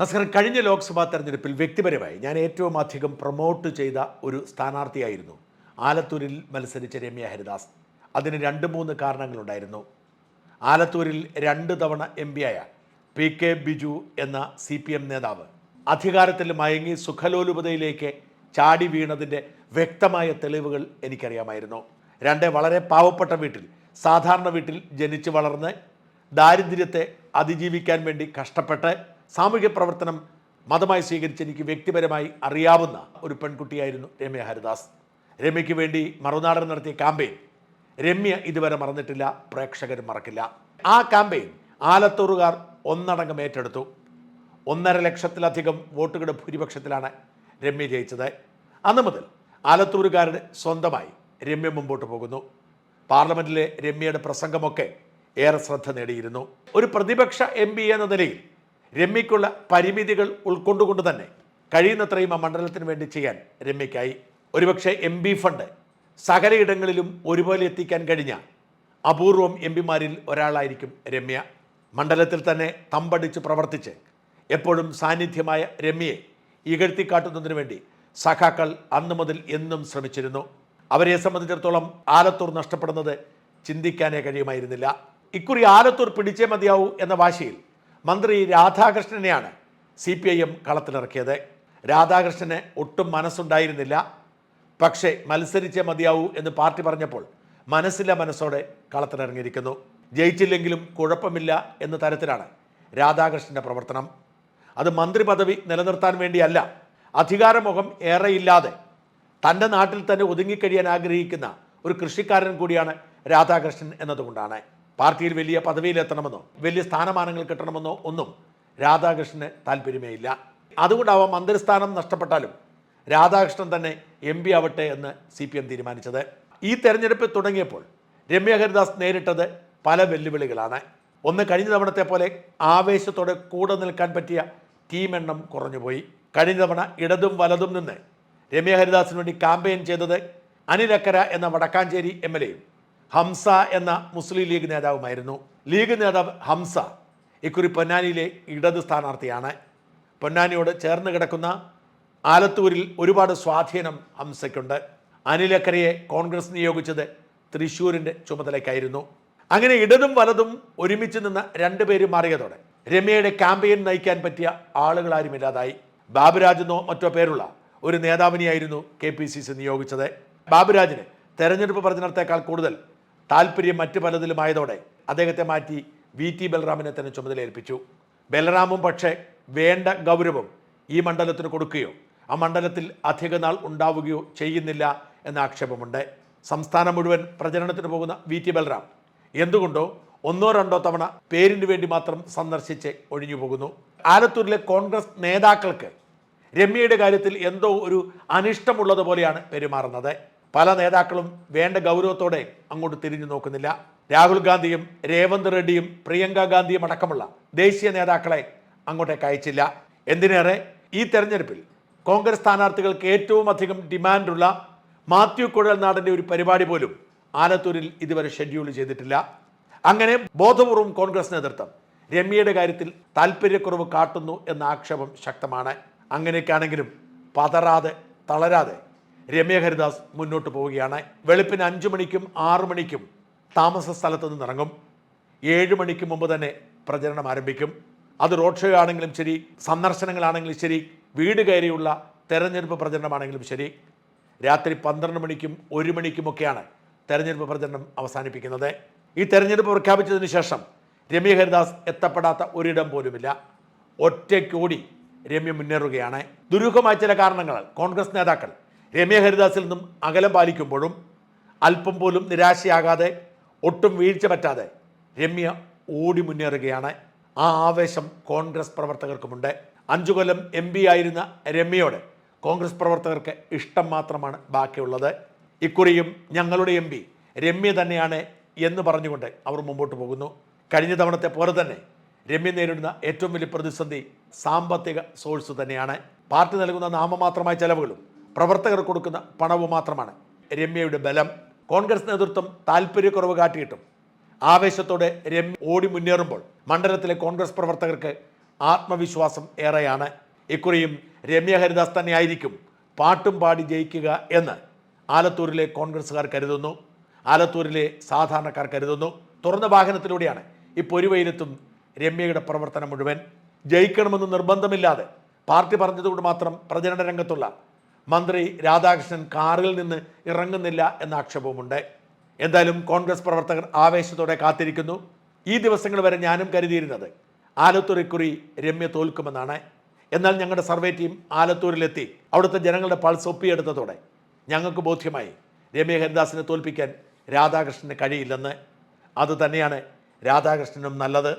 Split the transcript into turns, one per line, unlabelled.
നസ്കർ കഴിഞ്ഞ ലോക്സഭാ തെരഞ്ഞെടുപ്പിൽ വ്യക്തിപരമായി ഞാൻ ഏറ്റവും അധികം പ്രൊമോട്ട് ചെയ്ത ഒരു സ്ഥാനാർത്ഥിയായിരുന്നു. ആലത്തൂരിൽ മത്സരിച്ച രമ്യ ഹരിദാസ്. അതിന് രണ്ട് മൂന്ന് കാരണങ്ങളുണ്ടായിരുന്നു. ആലത്തൂരിൽ രണ്ട് തവണ എം പിയായ പി കെ ബിജു എന്ന സി പി എം നേതാവ്. അധികാരത്തിൽ മയങ്ങി സുഖലോലുപതയിലേക്ക് ചാടി വീണതിന്റെ വ്യക്തമായ തെളിവുകൾ എനിക്കറിയാമായിരുന്നു. രണ്ട് വളരെ പാവപ്പെട്ട വീട്ടിൽ സാധാരണ വീട്ടിൽ ജനിച്ചു വളർന്ന് ദാരിദ്ര്യത്തെ അതിജീവിക്കാൻ വേണ്ടി കഷ്ടപ്പെട്ട് സാമൂഹ്യ പ്രവർത്തനം മതമായി സ്വീകരിച്ച് എനിക്ക് വ്യക്തിപരമായി അറിയാവുന്ന ഒരു പെൺകുട്ടിയായിരുന്നു രമ്യ ഹരിദാസ്. രമ്യയ്ക്ക് വേണ്ടി മറുനാടൻ നടത്തിയ ക്യാമ്പയിൻ രമ്യ ഇതുവരെ മറന്നിട്ടില്ല പ്രേക്ഷകർ മറക്കില്ല. ആ ക്യാമ്പയിൻ ആലത്തൂറുകാർ ഒന്നടങ്കം ഏറ്റെടുത്തു. ഒന്നര ലക്ഷത്തിലധികം വോട്ടുകളുടെ ഭൂരിപക്ഷത്തിലാണ് രമ്യ ജയിച്ചത്. അന്ന് മുതൽ ആലത്തൂരുകാരുടെ സ്വന്തമായി രമ്യ മുമ്പോട്ട് പോകുന്നു. പാർലമെന്റിലെ രമ്യയുടെ പ്രസംഗമൊക്കെ ഏറെ ശ്രദ്ധ നേടിയിരുന്നു. ഒരു പ്രതിപക്ഷ എം എന്ന നിലയിൽ രമ്യയ്ക്കുള്ള പരിമിതികൾ ഉൾക്കൊണ്ടുകൊണ്ട് തന്നെ കഴിയുന്നത്രയും ആ മണ്ഡലത്തിന് വേണ്ടി ചെയ്യാൻ രമ്യയ്ക്കായി. ഒരുപക്ഷെ എം പി ഫണ്ട് സകലയിടങ്ങളിലും ഒരുപോലെ എത്തിക്കാൻ കഴിഞ്ഞ അപൂർവം എം പിമാരിൽ ഒരാളായിരിക്കും രമ്യ. മണ്ഡലത്തിൽ തന്നെ തമ്പടിച്ച് പ്രവർത്തിച്ച് എപ്പോഴും സാന്നിധ്യമായ രമ്യയെ ഇകഴ്ത്തിക്കാട്ടുന്നതിന് വേണ്ടി സഖാക്കൾ അന്നു മുതൽ എന്നും ശ്രമിച്ചിരുന്നു. അവരെ സംബന്ധിച്ചിടത്തോളം ആലത്തൂർ നഷ്ടപ്പെടുന്നത് ചിന്തിക്കാനേ കഴിയുമായിരുന്നില്ല. ഇക്കുറി ആലത്തൂർ പിടിച്ചേ മതിയാവൂ എന്ന വാശിയിൽ മന്ത്രി രാധാകൃഷ്ണനെയാണ് സി പി ഐ എം കളത്തിലിറക്കിയത്. രാധാകൃഷ്ണന് ഒട്ടും മനസ്സുണ്ടായിരുന്നില്ല. പക്ഷേ മത്സരിച്ചേ മതിയാവൂ എന്ന് പാർട്ടി പറഞ്ഞപ്പോൾ മനസ്സില്ല മനസ്സോടെ കളത്തിലിറങ്ങിയിരിക്കുന്നു. ജയിച്ചില്ലെങ്കിലും കുഴപ്പമില്ല എന്ന തരത്തിലാണ് രാധാകൃഷ്ണന്റെ പ്രവർത്തനം. അത് മന്ത്രി പദവി നിലനിർത്താൻ വേണ്ടിയല്ല അധികാരമുഖം ഏറെയില്ലാതെ തന്റെ നാട്ടിൽ തന്നെ ഒതുങ്ങിക്കഴിയാൻ ആഗ്രഹിക്കുന്ന ഒരു കൃഷിക്കാരൻ കൂടിയാണ് രാധാകൃഷ്ണൻ എന്നതുകൊണ്ടാണ്. പാർട്ടിയിൽ വലിയ പദവിയിലെത്തണമെന്നോ വലിയ സ്ഥാനമാനങ്ങൾ കിട്ടണമെന്നോ ഒന്നും രാധാകൃഷ്ണന് താല്പര്യമേ ഇല്ല അതുകൊണ്ടാവാം മന്ത്രിസ്ഥാനം നഷ്ടപ്പെട്ടാലും രാധാകൃഷ്ണൻ തന്നെ എം പി ആവട്ടെ എന്ന് സി പി എം തീരുമാനിച്ചത്. ഈ തെരഞ്ഞെടുപ്പ് തുടങ്ങിയപ്പോൾ രമ്യ ഹരിദാസ് നേരിട്ടത് പല വെല്ലുവിളികളാണ്. ഒന്ന് കഴിഞ്ഞ തവണത്തെ പോലെ ആവേശത്തോടെ കൂടെ നിൽക്കാൻ പറ്റിയ ടീം എണ്ണം കുറഞ്ഞുപോയി. കഴിഞ്ഞ തവണ ഇടതും വലതും നിന്ന് രമ്യ ഹരിദാസിന് വേണ്ടി ക്യാമ്പയിൻ ചെയ്തത് അനിലക്കര എന്ന വടക്കാഞ്ചേരി എം എൽ എയും ഹംസ എന്ന മുസ്ലിം ലീഗ് നേതാവുമായിരുന്നു. ലീഗ് നേതാവ് ഹംസ ഇക്കുറി പൊന്നാനിയിലെ ഇടത് സ്ഥാനാർത്ഥിയാണ്. പൊന്നാനിയോട് ചേർന്ന് കിടക്കുന്ന ആലത്തൂരിൽ ഒരുപാട് സ്വാധീനം ഹംസയ്ക്കുണ്ട്. അനിലക്കരയെ കോൺഗ്രസ് നിയോഗിച്ചത് തൃശ്ശൂരിന്റെ ചുമതലയ്ക്കായിരുന്നു. അങ്ങനെ ഇടതും വലതും ഒരുമിച്ച് നിന്ന് രണ്ടുപേര് മാറിയതോടെ രമ്യയുടെ ക്യാമ്പയിൻ നയിക്കാൻ പറ്റിയ ആളുകളാരുമില്ലാതായി ബാബുരാജെന്നോ മറ്റോ പേരുള്ള ഒരു നേതാവിനെയായിരുന്നു കെ പി സി സി നിയോഗിച്ചത്. ബാബുരാജിന് തെരഞ്ഞെടുപ്പ് പ്രചരണത്തെക്കാൾ കൂടുതൽ താല്പര്യം മറ്റു പലതിലുമായതോടെ അദ്ദേഹത്തെ മാറ്റി വി ടി ബലറാമിനെ തന്നെ ചുമതലയേൽപ്പിച്ചു. ബലറാമും പക്ഷേ വേണ്ട ഗൗരവം ഈ മണ്ഡലത്തിന് കൊടുക്കുകയോ ആ മണ്ഡലത്തിൽ അധിക നാൾ ഉണ്ടാവുകയോ ചെയ്യുന്നില്ല എന്ന ആക്ഷേപമുണ്ട്. സംസ്ഥാനം മുഴുവൻ പ്രചരണത്തിന് പോകുന്ന വി ടി ബലറാം എന്തുകൊണ്ടോ ഒന്നോ രണ്ടോ തവണ പേരിന് വേണ്ടി മാത്രം സന്ദർശിച്ച് ഒഴിഞ്ഞു പോകുന്നു. ആലത്തൂരിലെ കോൺഗ്രസ് നേതാക്കൾക്ക് രമ്യയുടെ കാര്യത്തിൽ എന്തോ ഒരു അനിഷ്ടമുള്ളതുപോലെയാണ് പെരുമാറുന്നത്. പല നേതാക്കളും വേണ്ട ഗൗരവത്തോടെ അങ്ങോട്ട് തിരിഞ്ഞു നോക്കുന്നില്ല. രാഹുൽ ഗാന്ധിയും രേവന്ത് റെഡ്ഡിയും പ്രിയങ്ക ഗാന്ധിയും അടക്കമുള്ള ദേശീയ നേതാക്കളെ അങ്ങോട്ടേക്ക് അയച്ചില്ല. എന്തിനേറെ? ഈ തെരഞ്ഞെടുപ്പിൽ കോൺഗ്രസ് സ്ഥാനാർത്ഥികൾക്ക് ഏറ്റവും അധികം ഡിമാൻഡുള്ള മാത്യു കുഴൽനാടന്റെ ഒരു പരിപാടി പോലും ആലത്തൂരിൽ ഇതുവരെ ഷെഡ്യൂൾ ചെയ്തിട്ടില്ല. അങ്ങനെ ബോധപൂർവം കോൺഗ്രസ് നേതൃത്വം രമ്യയുടെ കാര്യത്തിൽ താല്പര്യക്കുറവ് കാട്ടുന്നു എന്ന ആക്ഷേപം ശക്തമാണ്. അങ്ങനെയൊക്കെയാണെങ്കിലും പതറാതെ തളരാതെ രമ്യ ഹരിദാസ് മുന്നോട്ട് പോവുകയാണ്. വെളുപ്പിന് അഞ്ചു മണിക്കും ആറു മണിക്കും താമസ സ്ഥലത്ത് നിന്ന് ഇറങ്ങും. ഏഴ് മണിക്ക് മുമ്പ് തന്നെ പ്രചരണം ആരംഭിക്കും. അത് റോഡ് ഷോ ആണെങ്കിലും ശരി സന്ദർശനങ്ങളാണെങ്കിലും ശരി വീട് കയറിയുള്ള തെരഞ്ഞെടുപ്പ് പ്രചരണമാണെങ്കിലും ശരി. രാത്രി പന്ത്രണ്ട് മണിക്കും ഒരു മണിക്കുമൊക്കെയാണ് തെരഞ്ഞെടുപ്പ് പ്രചരണം അവസാനിപ്പിക്കുന്നത്. ഈ തെരഞ്ഞെടുപ്പ് പ്രഖ്യാപിച്ചതിന് ശേഷം രമ്യ ഹരിദാസ് എത്തപ്പെടാത്ത ഒരിടം പോലുമില്ല. ഒറ്റയ്ക്കോടി രമ്യ മുന്നേറുകയാണ്. ദുരൂഹമായ ചില കാരണങ്ങൾ കോൺഗ്രസ് നേതാക്കൾ രമ്യ ഹരിദാസിൽ നിന്നും അകലം പാലിക്കുമ്പോഴും അല്പം പോലും നിരാശയാകാതെ ഒട്ടും വീഴ്ച പറ്റാതെ രമ്യ ഓടി മുന്നേറുകയാണ്. ആ ആവേശം കോൺഗ്രസ് പ്രവർത്തകർക്കുമുണ്ട്. അഞ്ചു കൊല്ലം എം പി ആയിരുന്ന രമ്യയോട് കോൺഗ്രസ് പ്രവർത്തകർക്ക് ഇഷ്ടം മാത്രമാണ് ബാക്കിയുള്ളത്. ഇക്കുറിയും ഞങ്ങളുടെ എം പി രമ്യ തന്നെയാണ് എന്ന് പറഞ്ഞുകൊണ്ട് അവർ മുമ്പോട്ട് പോകുന്നു. കഴിഞ്ഞ തവണത്തെ പോലെ തന്നെ രമ്യ നേരിടുന്ന ഏറ്റവും വലിയ പ്രതിസന്ധി സാമ്പത്തിക സോഴ്സ് തന്നെയാണ്. പാർട്ടി നൽകുന്ന നാമമാത്രമായ ചെലവുകളും പ്രവർത്തകർ കൊടുക്കുന്ന പണവ് മാത്രമാണ്. രമ്യയുടെ ബലം കോൺഗ്രസ് നേതൃത്വം താല്പര്യക്കുറവ് കാട്ടിയിട്ടും. ആവേശത്തോടെ രമ്യ ഓടി മുന്നേറുമ്പോൾ മണ്ഡലത്തിലെ കോൺഗ്രസ് പ്രവർത്തകർക്ക് ആത്മവിശ്വാസം ഏറെയാണ്. ഇക്കുറിയും രമ്യ ഹരിദാസ് തന്നെയായിരിക്കും പാട്ടും പാടി ജയിക്കുക എന്ന് ആലത്തൂരിലെ കോൺഗ്രസ്സുകാർ കരുതുന്നു. ആലത്തൂരിലെ സാധാരണക്കാർ കരുതുന്നു. തുറന്ന വാഹനത്തിലൂടെയാണ് ഈ പൊരുവയിലെത്തും രമ്യയുടെ പ്രവർത്തനം മുഴുവൻ. ജയിക്കണമെന്ന് നിർബന്ധമില്ലാതെ പാർട്ടി പറഞ്ഞതുകൊണ്ട് മാത്രം പ്രചരണ രംഗത്തുള്ള മന്ത്രി രാധാകൃഷ്ണൻ കാറിൽ നിന്ന് ഇറങ്ങുന്നില്ല എന്ന ആക്ഷേപവുമുണ്ട്. എന്തായാലും കോൺഗ്രസ് പ്രവർത്തകർ ആവേശത്തോടെ കാത്തിരിക്കുന്നു. ഈ ദിവസങ്ങൾ വരെ ഞാനും കരുതിയിരുന്നത് ആലത്തൂരിക്കുറി രമ്യ തോൽക്കുമെന്നാണ്. എന്നാൽ ഞങ്ങളുടെ സർവേ ടീം ആലത്തൂരിലെത്തി അവിടുത്തെ ജനങ്ങളുടെ പൾസ് ഒപ്പിയെടുത്തതോടെ ഞങ്ങൾക്ക് ബോധ്യമായി രമ്യ ഹരിദാസിനെ തോൽപ്പിക്കാൻ രാധാകൃഷ്ണന് കഴിയില്ലെന്ന്. അത് തന്നെയാണ് രാധാകൃഷ്ണനും നല്ലത്.